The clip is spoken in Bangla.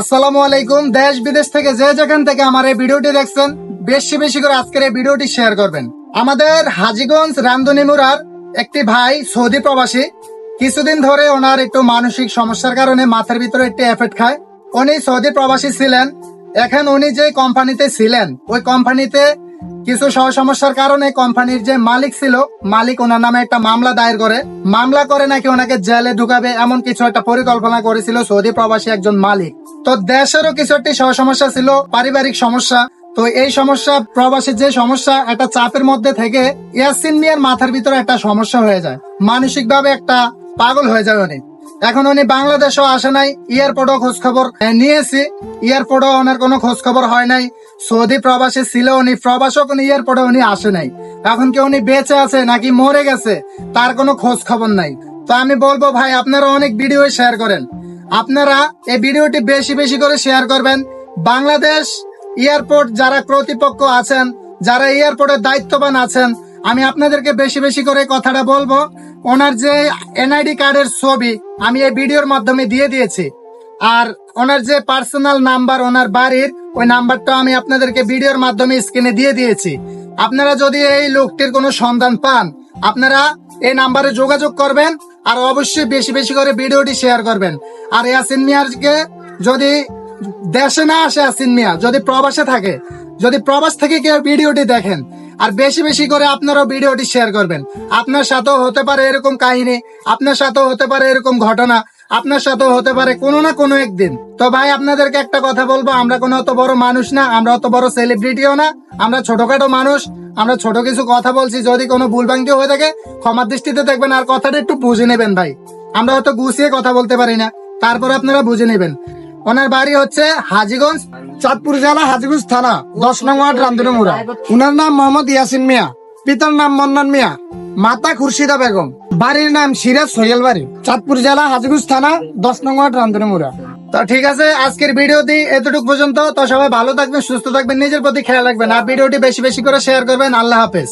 আসসালামু আলাইকুম। দেশ বিদেশ থেকে যে যেখান থেকে আমার এই ভিডিওটি দেখছেন, বেশি বেশি করে আজকের এই ভিডিওটি শেয়ার করবেন। আমাদের হাজিগঞ্জ রামদনিমুরার একটি ভাই সৌদি প্রবাসী, কিছুদিন ধরে ওনার একটু মানসিক সমস্যার কারণে মাথার ভিতরে একটি এফেক্ট খায়। উনি সৌদি প্রবাসী ছিলেন, এখন উনি যে কোম্পানিতে ছিলেন, ওই কোম্পানিতে কিছু সহ সমস্যার কারণে কোম্পানির যে মালিক ছিল, মালিক ওনার নামে একটা মামলা দায়ের করে। মামলা করে নাকি ওনাকে জেলে ঢুকাবে, এমন কিছু একটা পরিকল্পনা করেছিল সৌদি প্রবাসী একজন মালিক। তো দেশেরও কিছু একটি সমস্যা ছিল, পারিবারিক সমস্যা। তো এই সমস্যা প্রবাসীর যে সমস্যা, একটা চাপের মধ্যে থেকে ইয়াসিন মিয়ার মাথার ভিতরে একটা সমস্যা হয়ে যায়। মানসিক ভাবে একটা পাগল হয়ে যায় উনি। এখন উনি বাংলাদেশও আসে নাই, এয়ারপোর্টও খোঁজ খবর নিয়েছি। এয়ারপোর্টও ওনার কোনো খোঁজ খবর হয় নাই। সৌদি প্রবাসী ছিল উনি প্রবাসও কোনো এয়ারপোর্টে উনি আসে নাই। এখন কি উনি বেঁচে আছে নাকি মরে গেছে, তার কোনো খোঁজ খবর নাই। তো আমি বলব ভাই, আপনারা অনেক ভিডিও শেয়ার করেন। আপনারা এই ভিডিওটি বেশি বেশি করে শেয়ার করবেন। বাংলাদেশ এয়ারপোর্ট যারা কর্তৃপক্ষ আছেন, যারা এয়ারপোর্টের দায়িত্ববান আছেন, আমি আপনাদেরকে বেশি বেশি করে কথাটা বলব। ওনার যে এনআইডি কার্ডের ছবি আমি এই ভিডিওর মাধ্যমে দিয়ে দিয়েছি। আর ওনার যে পার্সোনাল নাম্বার, ওনার বাড়ির, ওই নাম্বারটা আমি আপনাদেরকে ভিডিওর মাধ্যমে স্ক্রিনে দিয়ে দিয়েছি। আপনারা যদি এই লোকটির কোনো সন্ধান পান, আপনারা এই নাম্বারে যোগাযোগ করবেন। আর অবশ্যই বেশি বেশি করে ভিডিওটি শেয়ার করবেন। আর ইয়াসিন মিয়ারকে যদি দেশে না আসে ইয়াসিন মিয়া, যদি প্রবাসে থাকে, যদি প্রবাস থেকে কেউ ভিডিওটি দেখেন, আর বেশি বেশি করে আপনারাও ভিডিওটি শেয়ার করবেন। আপনার সাথেও হতে পারে এরকম কাহিনী, আপনার সাথেও হতে পারে এরকম ঘটনা আপনার সাথেও হতে পারে কোনো না কোনো একদিন। তো ভাই, আপনাদেরকে একটা কথা বলব, আমরা কোনো অত বড় মানুষ না, আমরা অত বড় সেলিব্রিটিও না, আমরা ছোটখাটো মানুষ, আমরা ছোট কিছু কথা বলছি, যদি কোনো ভুল ভাঙ্গি হয়ে থাকে, ক্ষমার দৃষ্টিতে দেখবেন, আর কথাটা একটু বুঝে নেবেন ভাই। আমরা অত গুছিয়ে কথা বলতে পারি না, তারপর আপনারা বুঝে নেবেন। ওনার বাড়ি হচ্ছে হাজিগঞ্জ, চাঁদপুর জেলা, হাজিগঞ্জ থানা, দশ নং ওয়ার্ড রামদিনমুড়া ওনার নাম মোহাম্মদ ইয়াসিন মিয়া, পিতার নাম মন্নান মিয়া, মাতা খুরশিদা বেগম। বাড়ির নাম সিরাজ সোহেল বাড়ি, চাঁদপুর জেলা হাজগুজ থানা, দশ নং ওয়ার্ড রামদিনমুড়া তো ঠিক আছে, আজকের ভিডিওটি এতটুকু পর্যন্ত। তো সবাই ভালো থাকবেন, সুস্থ থাকবেন, নিজের প্রতি খেয়াল রাখবেন। আর ভিডিওটি বেশি বেশি করে শেয়ার করবেন। আল্লাহ হাফেজ।